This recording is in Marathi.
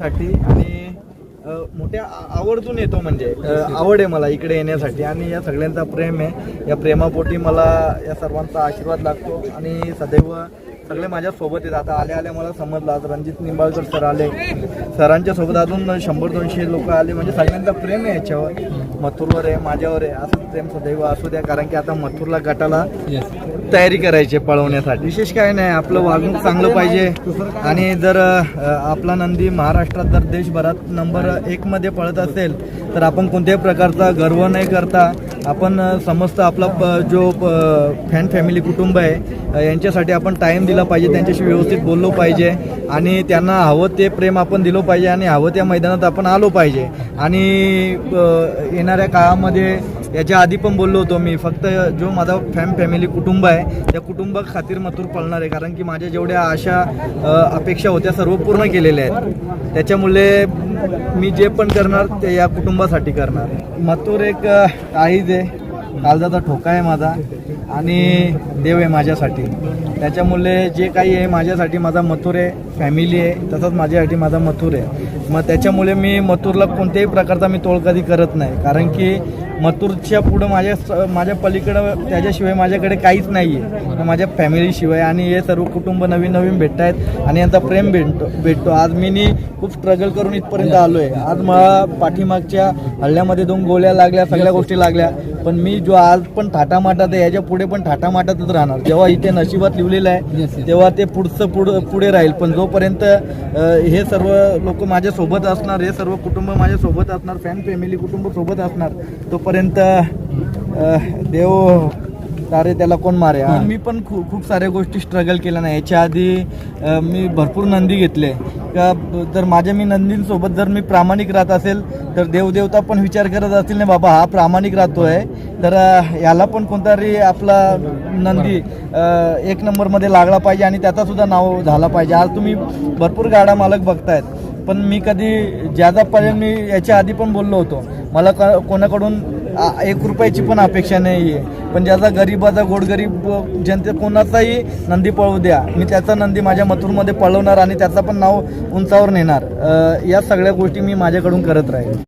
साठी आणि मोठ्या आ- आवर्जून येतो म्हणजे आवड आहे मला इकडे येण्यासाठी आणि या सगळ्यांचा प्रेम आहे. या प्रेमापोटी मला या सर्वांचा आशीर्वाद लागतो आणि सदैव सगळे माझ्या सोबत आहेत. आता आले आले मला समजलं. आज रणजित निंबाळकर सर आले. सरांच्या सोबत अजून शंभर दोनशे लोक आले. म्हणजे सगळ्यांचा प्रेम आहे याच्यावर. मथुरवर आहे माझ्यावर आहे. असं प्रेम सदैव असू द्या. कारण की आता मथुरला गटाला तयारी करायची पळवण्यासाठी. विशेष काय नाही. आपलं वागणूक चांगलं पाहिजे. आणि जर आपला नंदी महाराष्ट्रात जर देशभरात नंबर एक मध्ये पळत असेल तर आपण कोणत्याही प्रकारचा गर्व नाही करता. आपण समस्त आपला प- जो फॅन फॅमिली कुटुंब आहे यांच्यासाठी आपण टाईम दिला पाहिजे त्यांच्याशी व्यवस्थित बोललो पाहिजे आणि त्यांना हवं ते प्रेम आपण दिलं पाहिजे आणि हवं त्या मैदानात आपण आलो पाहिजे. आणि येणाऱ्या काळामध्ये याच्या आधी पण बोललो होतो मी. फक्त जो माझा फॅम फॅमिली कुटुंब आहे त्या कुटुंबा खातीर मथुर पळणार आहे. कारण की माझ्या जेवढ्या आशा अपेक्षा होत्या सर्व पूर्ण केलेल्या आहेत. त्याच्यामुळे मी जे पण करणार ते या कुटुंबासाठी करणार. मथुर एक आईज आहे. काळजाचा ठोका आहे माझा. आणि देव आहे माझ्यासाठी. त्याच्यामुळे जे काही आहे माझ्यासाठी माझा मथुर आहे फॅमिली आहे तसंच माझ्यासाठी माझा मथुर आहे. मग त्याच्यामुळे मी मथुरला कोणत्याही प्रकारचा मी तोड कधी करत नाही. कारण की मथुरच्या पुढं माझ्या स- माझ्या पलीकडं त्याच्याशिवाय माझ्याकडे काहीच नाही आहे माझ्या फॅमिलीशिवाय आणि हे सर्व कुटुंब नवीन नवीन भेटत आहेत आणि यांचा प्रेम भेटतो भेटतो. आज मी नी खूप स्ट्रगल करून इथपर्यंत आलो आहे आज मला पाठीमागच्या हल्ल्यामध्ये दोन गोळ्या लागल्या सगळ्या गोष्टी लागल्या. पण मी जो आज पण थाटामाटात आहे याच्यापुढे पण थाटामाटातच राहणार. जेव्हा इथे नशिबात लिहिलेलं आहे तेव्हा ते पुढचं पुढं पुढे राहील. पण जोपर्यंत हे सर्व लोक माझ्या सोबत असणार हे सर्व कुटुंब माझ्या सोबत असणार फॅन फॅमिली कुटुंब सोबत असणार तोपर्यंत देव तारे त्याला कोण मारे? मी पण खूप खूप साऱ्या गोष्टी स्ट्रगल केल्या नाही. याच्या आधी मी भरपूर नंदी घेतले. का जर माझ्या मी नंदींसोबत जर मी प्रामाणिक राहत असेल तर देवदेवता पण विचार करत असतील ना बाबा हा प्रामाणिक राहतोय. तर याला पण कोणतरी आपला नंदी एक नंबरमध्ये लागला पाहिजे आणि त्याचा सुद्धा नाव झाला पाहिजे. आज तुम्ही भरपूर गाडा मालक बघतायत. पण मी कधी ज्यादापर्यंत मी याच्या आधी पण बोललो होतो. मला क कोणाकडून एक रुपयाची पण अपेक्षा नाही आहे पण ज्याचा गरीबाचा गोडगरीब जनते कोणाचाही नंदी पळवू द्या. मी त्याचा नंदी माझ्या मथुरमध्ये पळवणार आणि त्याचं पण नाव उंचावर नेणार. या सगळ्या गोष्टी मी माझ्याकडून करत राहील